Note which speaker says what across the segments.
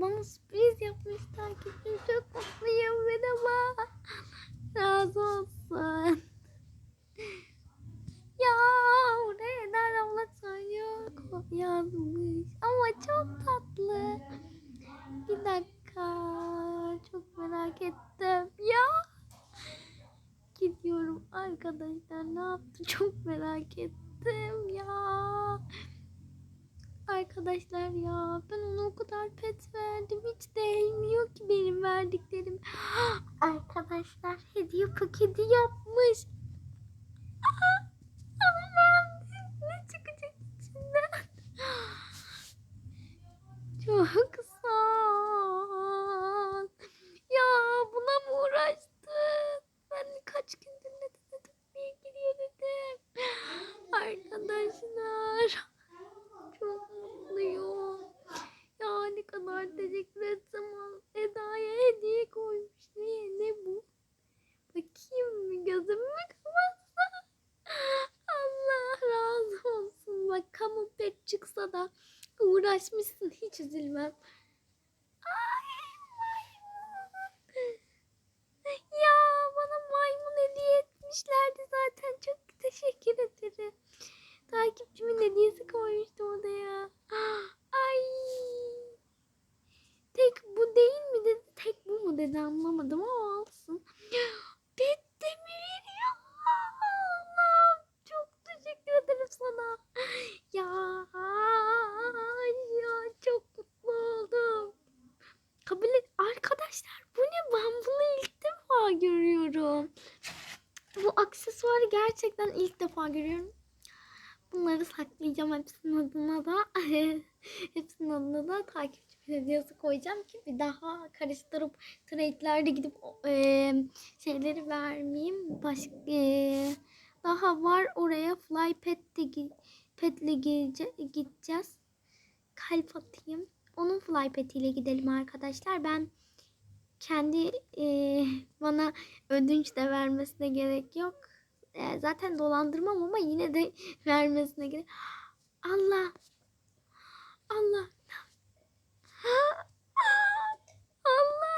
Speaker 1: bana sürpriz yapmış takipçim. Çok mutluyum. Merhaba. Razı olsun. Ya oraya nerede abla söylüyor yazmış. Ama çok tatlı. Bir dakika. Çok merak ettim. Ya. Gidiyorum arkadaşlar. Ne yaptı? Çok merak ettim ya. Arkadaşlar ya ben ona o kadar pet verdim. Hiç değmiyor ki benim verdiklerim. Arkadaşlar hediye paketi yapmış. Aa, Allah'ım ne çıkacak içinden? Çok sağ ol. Ya buna mı uğraştın? Ben kaç gündür ne dedim niye giriyor dedim. Arkadaşlar çok mutluyum. Ya ne kadar teşekkür etsem az. Eda'ya hediye koymuş. Ne, ne bu? Bakayım mı gözümü mü kapatsam? Allah razı olsun. Bak kamu pek çıksa da uğraşmışsın. Hiç üzülmem. Ay maymun. Ya bana maymun hediye etmişlerdi zaten. Çok teşekkür ederim. Takipçimin hediyesi koymuştu odaya. Ay. Tek bu değil mi dedi. Tek bu mu dedi anlamadım ama olsun. Pet de mi veriyor? Allah'ım çok teşekkür ederim sana. Ya, ya çok mutlu oldum. Kabul et. Arkadaşlar bu ne? Ben bunu ilk defa görüyorum. Bu aksesuarı gerçekten ilk defa görüyorum. Bunları saklayacağım hepsinin adına da. hepsinin adına da takipçi hediyesi koyacağım ki bir daha karıştırıp trade'lerde gidip e, şeyleri vermeyeyim. Başka e, daha var oraya fly pet de petle gideceğiz. Kalp atayım. Onun fly petiyle gidelim arkadaşlar. Ben kendi e, bana ödünç de vermesine gerek yok. E, zaten dolandırmam ama yine de vermesine gerek. Allah. Allah. Allah.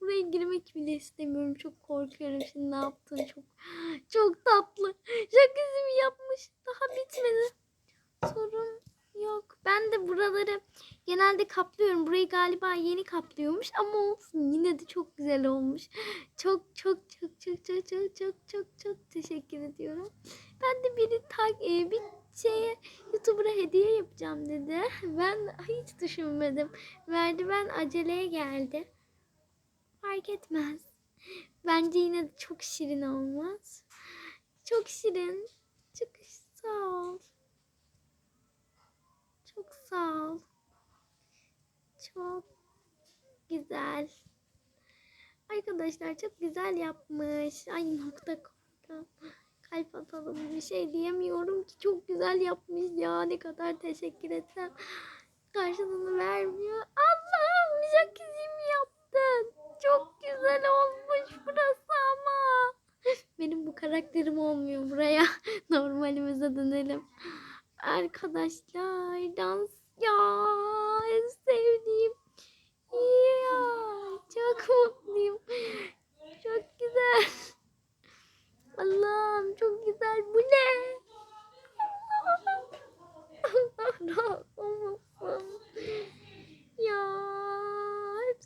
Speaker 1: Buraya girmek bile istemiyorum. Çok korkuyorum şimdi ne yaptığını çok çok tatlı. Şakasını yapmış. Daha bitmedi. Sorun yok. Ben de buraları genelde kaplıyorum. Burayı galiba yeni kaplıyormuş ama olsun. Yine de çok güzel olmuş. Çok çok çok çok çok çok çok çok çok teşekkür ediyorum. Ben de biri tak e, bir şeye YouTuber'a hediye yapacağım dedi. Ben hiç düşünmedim. Verdi ben aceleye geldi. Fark etmez. Bence yine de çok şirin olmaz. Çok şirin. Çok sağ ol. Çok sağ ol. Çok güzel. Arkadaşlar çok güzel yapmış. Ay nokta koydum. Kalp atalım bir şey diyemiyorum ki çok güzel yapmış ya ne kadar teşekkür etsem karşılığını vermiyor. Allah'ım jacuzzi yaptın? Çok güzel olmuş burası ama. Benim bu karakterim olmuyor buraya. Normalimize dönelim. Arkadaşlar dans ya en sevdiğim. Ya çok mutluyum. Çok güzel. Allah'ım çok güzel. Bu ne? Allah razı olsun. Ya hep,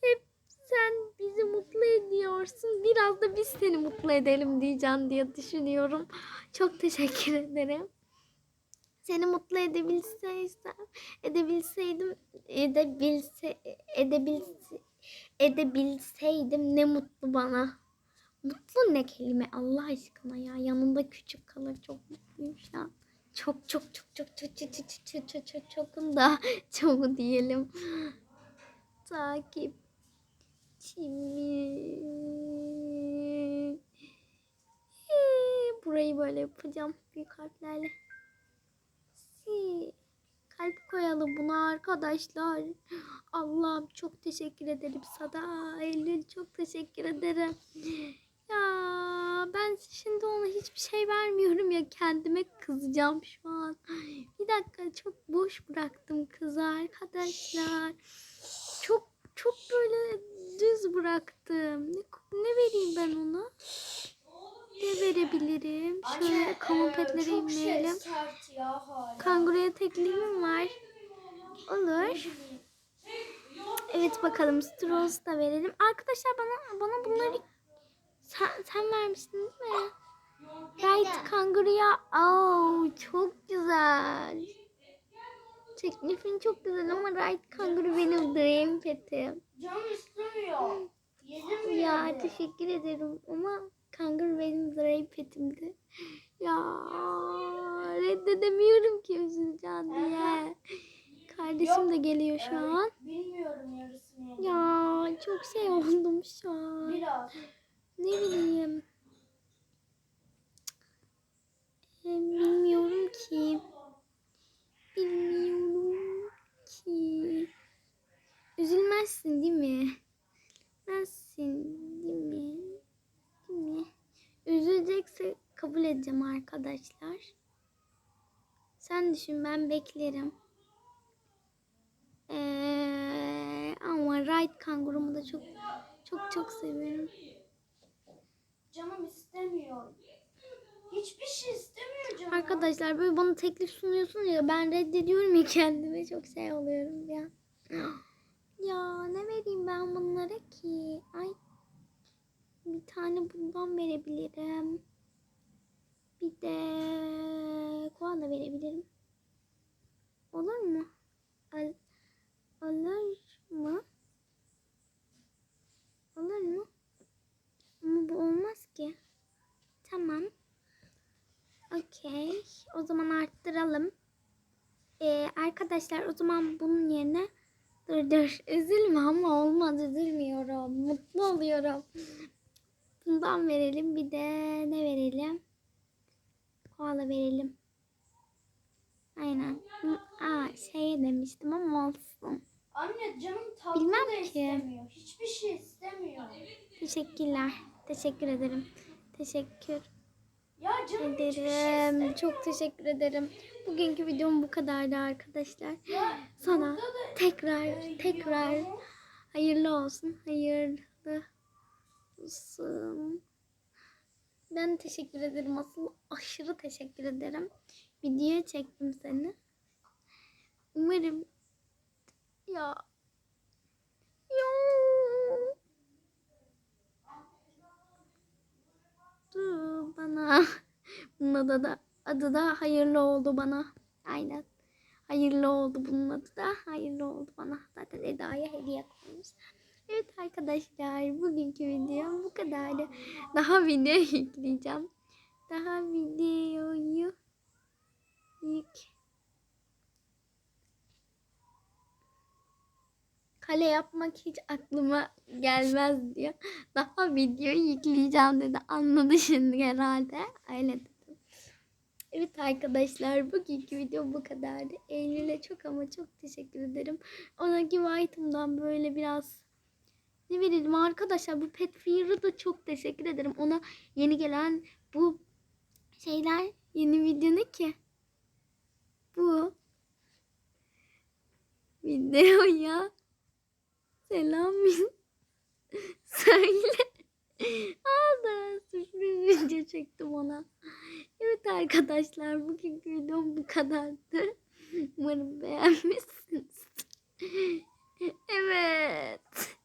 Speaker 1: hep sen bizi mutlu ediyorsun. Biraz da biz seni mutlu edelim diyeceğim diye düşünüyorum. Çok teşekkür ederim. Seni mutlu edebilseysem, edebilseydim, edebilse, edebilse, edebilseydim ne mutlu bana. Mutlu ne kelime Allah aşkına ya. Yanında küçük kalır. Çok mutluyum şu an. Çok çok çok çok çok çok çok çok çok çok çokun da çok diyelim. Takip. Kimi. Burayı böyle yapacağım büyük harflerle. Si. Kalp koyalım buna arkadaşlar. Allah'ım çok teşekkür ederim sana. Eylül çok teşekkür ederim. Ya ben şimdi ona hiçbir şey vermiyorum ya kendime kızacağım şu an. Bir dakika çok boş bıraktım kızı arkadaşlar. Çok çok böyle düz bıraktım. Ne, ne vereyim ben ona? Ne verebilirim? Şöyle kamu petleri
Speaker 2: çok şey ya hala.
Speaker 1: Kanguruya tekliğim var. Olur. Evet bakalım Strauss da verelim. Arkadaşlar bana bana bunları sen, sen vermiştin değil mi? Right kanguruya. Oh, çok güzel. Teklifin çok güzel ama Right kanguru benim dream petim.
Speaker 2: Canım istemiyor.
Speaker 1: Ya teşekkür ederim ama kanguru benim dream petimdi. Ya reddedemiyorum ki üzüleceğim diye. Kardeşim de geliyor şu an.
Speaker 2: Bilmiyorum yarısını.
Speaker 1: Ya çok şey oldum şu an.
Speaker 2: Biraz.
Speaker 1: Ne bileyim. Ee, bilmiyorum ki. Bilmiyorum ki. Üzülmezsin değil mi? Üzülmezsin değil mi? Değil mi? Üzülecekse kabul edeceğim arkadaşlar. Sen düşün ben beklerim. Ee, ama Right kangurumu da çok çok çok seviyorum.
Speaker 2: Canım istemiyor. Hiçbir şey istemiyor canım.
Speaker 1: Arkadaşlar böyle bana teklif sunuyorsun ya ben reddediyorum ya kendime çok şey oluyorum ya. Ya ne vereyim ben bunlara ki? Ay bir tane bundan verebilirim. Bir de koala verebilirim. Olur mu? Al, olur mu? Olur mu? Ama bu olmaz ki. Tamam. Okey. O zaman arttıralım. Ee, arkadaşlar o zaman bunun yerine dur dur üzülme ama olmaz üzülmüyorum. Mutlu oluyorum. Bundan verelim. Bir de ne verelim? Koala verelim. Aynen. Aa şeye demiştim ama olsun.
Speaker 2: Anne canım tatlı
Speaker 1: Bilmem
Speaker 2: da
Speaker 1: ki.
Speaker 2: istemiyor. Hiçbir şey istemiyor.
Speaker 1: Teşekkürler. Teşekkür ederim. Teşekkür
Speaker 2: Ya canım şey
Speaker 1: ederim.
Speaker 2: istemiyor.
Speaker 1: Çok teşekkür ederim. Bugünkü videom bu kadardı arkadaşlar.
Speaker 2: Ya
Speaker 1: Sana tekrar
Speaker 2: e,
Speaker 1: tekrar hayırlı olsun. Hayırlı olsun. Ben teşekkür ederim. Asıl aşırı teşekkür ederim. Video çektim seni. Umarım ya ya Dur bana bunun adı da adı da hayırlı oldu bana. Aynen. Hayırlı oldu bunun adı da. Hayırlı oldu bana. Zaten Eda'ya hediye koymuş. Evet arkadaşlar bugünkü videom bu kadardı. Daha video yükleyeceğim. Daha videoyu yük Kale yapmak hiç aklıma gelmez diyor. Daha video yükleyeceğim dedi. Anladı şimdi herhalde. Öyle dedim. Evet arkadaşlar bugünkü video bu kadardı. Eylül'e çok ama çok teşekkür ederim. Ona give item'dan böyle biraz ne verelim arkadaşlar bu Pet da çok teşekkür ederim. Ona yeni gelen bu şeyler yeni video ki? Bu video ya. Selam söyle. Aldı sürpriz video çektim ona. Evet arkadaşlar bugünkü videom bu kadardı. Umarım beğenmişsiniz. Evet.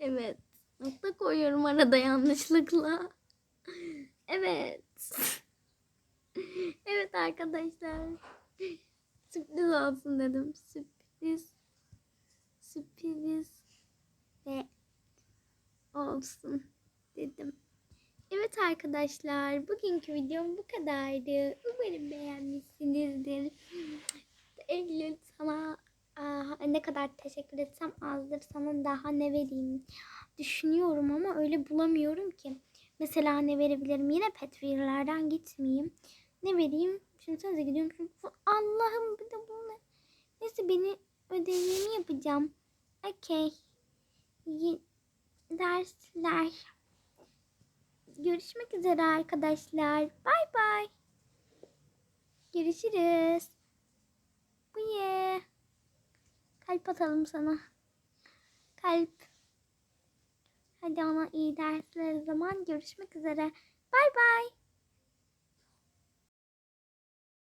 Speaker 1: Evet. Nokta koyuyorum arada yanlışlıkla. Evet. Evet arkadaşlar. Sürpriz olsun dedim. Sürpriz. Sürpriz. Ve olsun dedim. Evet arkadaşlar bugünkü videom bu kadardı. Umarım beğenmişsinizdir. Eylül sana aa, ne kadar teşekkür etsem azdır. Sana daha ne vereyim düşünüyorum ama öyle bulamıyorum ki. Mesela ne verebilirim? Yine Petfear'lardan gitmeyeyim. Ne vereyim? Düşünsenize gidiyorum. Şu- Allah'ım bir de bunu. Neyse beni ödevimi yapacağım. Okey. Ye- Dersler. görüşmek üzere arkadaşlar. Bay bay. Görüşürüz. Buye. Kalp atalım sana. Kalp. Hadi ona iyi dersler zaman. Görüşmek üzere. Bay bay.